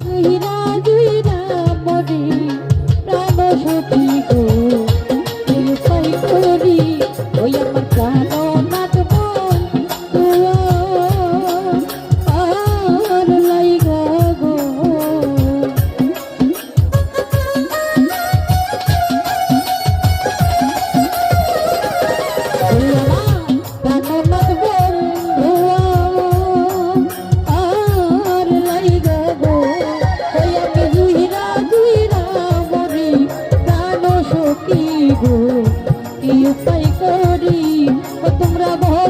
可以的。কি উপায় করি তোমরা ভয়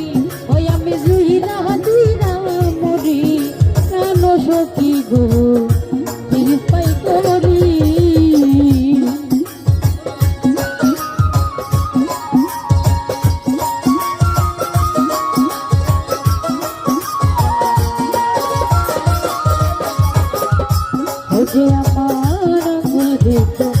ওঠে আমার আঙুল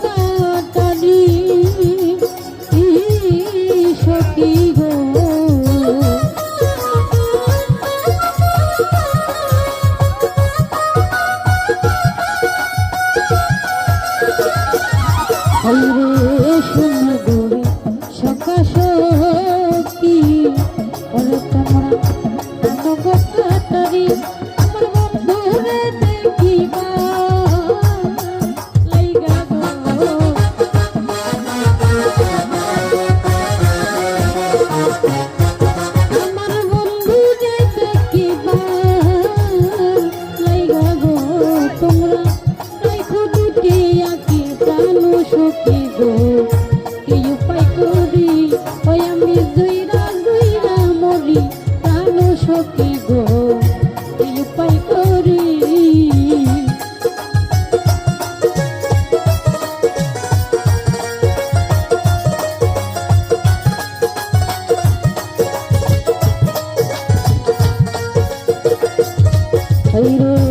উপায় করি হইরে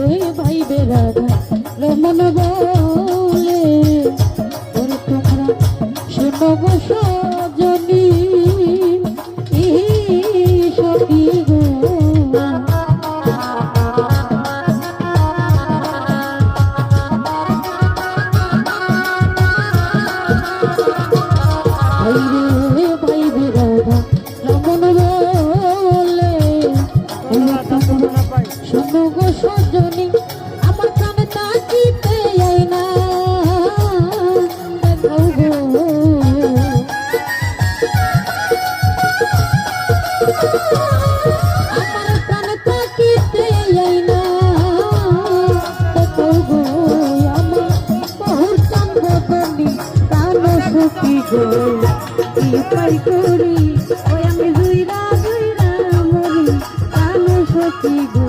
পাই করি ওই আমি জুইরা জুইরা মরি আমি সত্যি গো